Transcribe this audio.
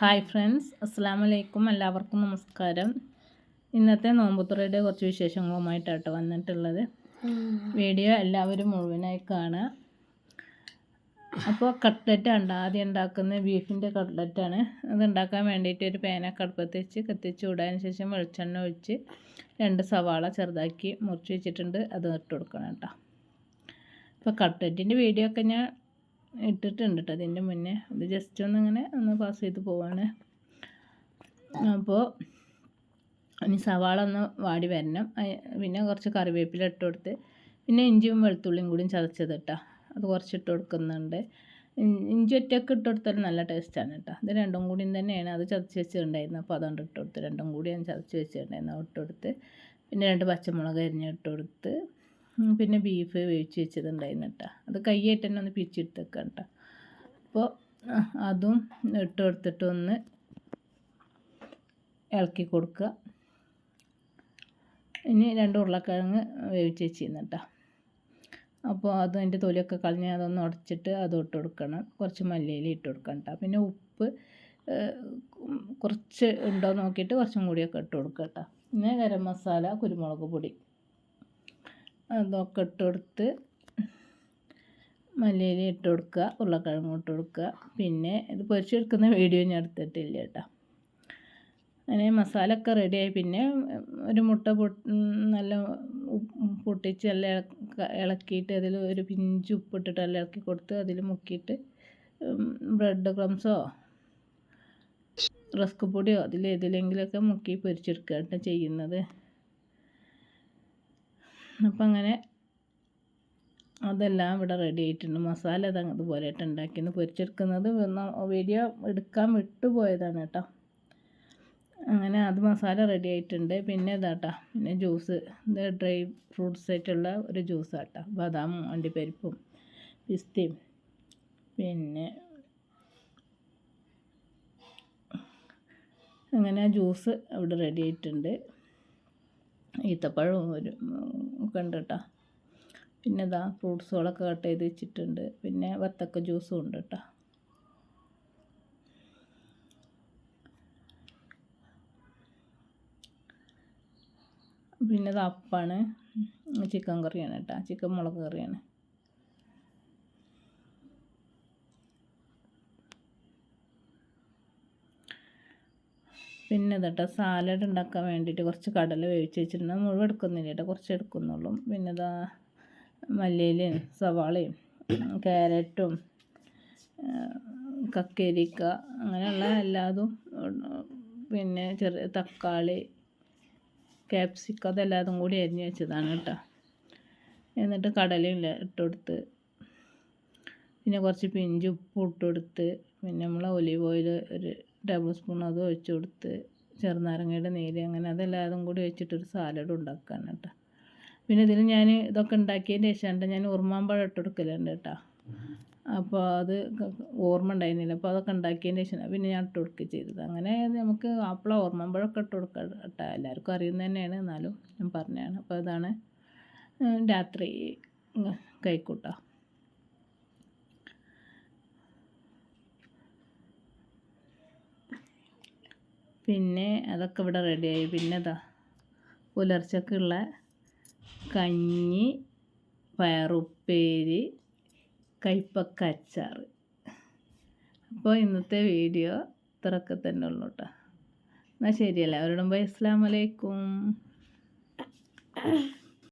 Hi friends അസ്സാം വലൈക്കും എല്ലാവർക്കും നമസ്കാരം. ഇന്നത്തെ നോമ്പുത്തുറയുടെ കുറച്ച് വിശേഷങ്ങളുമായിട്ടാണ് വന്നിട്ടുള്ളത്. വീഡിയോ എല്ലാവരും മുഴുവനായി കാണുക. അപ്പോൾ കട്ട്ലറ്റ് ഉണ്ട്. ആദ്യം ഉണ്ടാക്കുന്ന ബീഫിന്റെ കട്ട്ലറ്റാണ്. അത് ഉണ്ടാക്കാൻ വേണ്ടിയിട്ട് ഒരു പേന കടുപ്പത്ത് വെച്ച് കത്തിച്ച് വിടാൻ ശേഷം വെളിച്ചെണ്ണ ഒഴിച്ച് രണ്ട് സവാള ചെറുതാക്കി മുറിച്ച് വെച്ചിട്ടുണ്ട്. അത് ഇട്ട് കൊടുക്കണം കേട്ടോ. അപ്പോൾ കട്ട്ലറ്റിന്റെ വീഡിയോ ഒക്കെ ഞാൻ ഇട്ടിട്ടുണ്ട് കേട്ടോ അതിന്റെ മുന്നേ. അത് ജസ്റ്റ് ഒന്ന് ഇങ്ങനെ ഒന്ന് പാസ് ചെയ്ത് പോവാണ്. അപ്പോൾ ഇനി സവാള ഒന്ന് വാടി വരണം. പിന്നെ കുറച്ച് കറിവേപ്പില ഇട്ട് കൊടുത്ത് പിന്നെ ഇഞ്ചിയും വെളുത്തുള്ളിയും കൂടിയും ചതച്ചത് കേട്ടോ അത് കുറച്ച് ഇട്ട് കൊടുക്കുന്നുണ്ട് ഇഞ്ചി ഒറ്റയ്ക്ക് ഇട്ട് കൊടുത്താൽ നല്ല ടേസ്റ്റാണ് കേട്ടോ ഇത് രണ്ടും കൂടിയും തന്നെയാണ്. അത് ചതച്ച് വെച്ചിട്ടുണ്ടായിരുന്നു. അപ്പോൾ അതുകൊണ്ട് ഇട്ട് കൊടുത്ത്. രണ്ടും കൂടി ഞാൻ ചതച്ച് വെച്ചിട്ടുണ്ടായിരുന്നു. ഇട്ട് കൊടുത്ത് പിന്നെ രണ്ട് പച്ചമുളക് അരിഞ്ഞ് ഇട്ട് കൊടുത്ത് പിന്നെ ബീഫ് വേവിച്ച് വെച്ചതുണ്ടായിരുന്നു കേട്ടോ അത് കൈയായിട്ട് തന്നെ ഒന്ന് പിരിച്ചെടുത്തേക്കാം കേട്ടോ അപ്പോൾ അതും ഇട്ട് കൊടുത്തിട്ട് ഒന്ന് ഇളക്കി കൊടുക്കുക. ഇനി രണ്ട് ഉരുളക്കിഴങ്ങ് വേവിച്ച് വെച്ചിരുന്നു കേട്ടോ അപ്പോൾ അത് അതിന്റെ തൊലിയൊക്കെ കളഞ്ഞ് അതൊന്ന് ഉടച്ചിട്ട് അത് ഇട്ട് കൊടുക്കണം. കുറച്ച് മല്ലിയില ഇട്ട് കൊടുക്കണം കേട്ടോ പിന്നെ ഉപ്പ് കുറച്ച് ഉണ്ടോ നോക്കിയിട്ട് കുറച്ചും കൂടിയൊക്കെ ഇട്ട് കൊടുക്കുക കേട്ടോ പിന്നെ ഗരം മസാല കുരുമുളക് പൊടി. അതൊക്കെ ഇട്ട് കൊടുത്ത് മല്ലിയില ഇട്ട് കൊടുക്കുക ഉരുളക്കിഴങ്ങ് ഇട്ട് കൊടുക്കുക. പിന്നെ ഇത് പൊരിച്ചെടുക്കുന്ന വീഡിയോ ഞാൻ എടുത്തിട്ടില്ല കേട്ടോ. അങ്ങനെ മസാല ഒക്കെ റെഡിയായി. പിന്നെ ഒരു മുട്ട നല്ല പൊട്ടിച്ച് നല്ല ഇളക്കിയിട്ട് അതിൽ ഒരു പിഞ്ച് ഉപ്പിട്ടിട്ട് നല്ല ഇളക്കി കൊടുത്ത് അതിൽ മുക്കിയിട്ട് ബ്രെഡ് ക്രംസോ റസ്ക് പൊടിയോ അതിൽ ഏതിലെങ്കിലുമൊക്കെ മുക്കി പൊരിച്ചെടുക്കുക ചെയ്യുന്നത്. അപ്പം അങ്ങനെ അതെല്ലാം ഇവിടെ റെഡി ആയിട്ടുണ്ട്. മസാല അത് അതുപോലെ ഉണ്ടാക്കിയെന്ന് പൊരിച്ചെടുക്കുന്നത് വീഡിയോ എടുക്കാൻ വിട്ടുപോയതാണ് കേട്ടോ. അങ്ങനെ അത് മസാല റെഡി ആയിട്ടുണ്ട്. പിന്നെ ഇതാട്ടാ പിന്നെ ജ്യൂസ് ഇത് ഡ്രൈ ഫ്രൂട്ട്സ് ആയിട്ടുള്ള ഒരു ജ്യൂസാട്ടോ ബദാമും അണ്ടിപ്പരിപ്പും പിസ്തയും. പിന്നെ അങ്ങനെ ജ്യൂസ് അവിടെ റെഡി ആയിട്ടുണ്ട്. ഈത്തപ്പഴവും ഒരു ഒക്കെ ഉണ്ട് കേട്ടോ. പിന്നെ ഇതാ ഫ്രൂട്ട്സുകളൊക്കെ കട്ട് ചെയ്ത് വെച്ചിട്ടുണ്ട്. പിന്നെ വത്തക്ക ജ്യൂസും ഉണ്ട് കേട്ടോ. പിന്നെ ഇത് അപ്പാണ്. ചിക്കൻ കറിയാണ് കേട്ടോ. ചിക്കൻ മുളക് കറിയാണ്. പിന്നെ ഇതട്ടോ സാലഡ് ഉണ്ടാക്കാൻ വേണ്ടിയിട്ട് കുറച്ച് കടല വേവിച്ച് വെച്ചിട്ടുണ്ട്. മുഴുവൻ എടുക്കുന്നില്ല കേട്ടോ. കുറച്ച് എടുക്കുന്നുള്ളൂ. പിന്നെ ഇതാ മല്ലിയിലയും സവാളയും ക്യാരറ്റും കക്കരിക്ക അങ്ങനെയുള്ള എല്ലാതും പിന്നെ ചെറിയ തക്കാളി ക്യാപ്സിക്കം അതെല്ലാതും കൂടി അരിഞ്ഞ് വെച്ചതാണ് കേട്ടോ. എന്നിട്ട് കടലയും ഇട്ട് കൊടുത്ത് പിന്നെ കുറച്ച് പിഞ്ച് ഉപ്പ് ഇട്ട് പിന്നെ നമ്മൾ ഒലിവ് ഓയിൽ ഒരു ടേബിൾ സ്പൂൺ അത് ഒഴിച്ച് കൊടുത്ത് ചെറുനാരങ്ങയുടെ നീര് അങ്ങനെ അതെല്ലാതും കൂടി വെച്ചിട്ടൊരു സാലഡ് ഉണ്ടാക്കുകയാണ് കേട്ടോ. പിന്നെ ഇതിൽ ഞാൻ ഇതൊക്കെ ഉണ്ടാക്കിയതിന് ശേഷം ഞാൻ ഉറുമാമ്പഴം ഇട്ട് കൊടുക്കലുണ്ട് കേട്ടോ. അപ്പോൾ അത് ഓർമ്മ ഉണ്ടായിരുന്നില്ല. അപ്പോൾ അതൊക്കെ ഉണ്ടാക്കിയതിന് ശേഷം പിന്നെ ഞാൻ ഇട്ട് കൊടുക്കുക ചെയ്തത്. അങ്ങനെ നമുക്ക് ആപ്പിള ഓർമ്മമ്പഴമൊക്കെ ഇട്ട് കൊടുക്കുക കേട്ടോ എല്ലാവർക്കും അറിയുന്നത് തന്നെയാണ്. എന്നാലും ഞാൻ പറഞ്ഞതാണ്. അപ്പോൾ അതാണ് രാത്രി കൈക്കൂട്ടാം. പിന്നെ അതൊക്കെ ഇവിടെ റെഡിയായി. പിന്നെ ഇതാ പുലർച്ചക്കുള്ള കഞ്ഞി പയറുപ്പേരി കയ്പ്പക്ക അച്ചാർ അപ്പോൾ ഇന്നത്തെ വീഡിയോ ഇത്രയൊക്കെ തന്നെ ഉള്ളൂ കേട്ടോ. എന്നാൽ ശരിയല്ലേ. അവരോടും ബൈ. അസ്സാം വലൈക്കും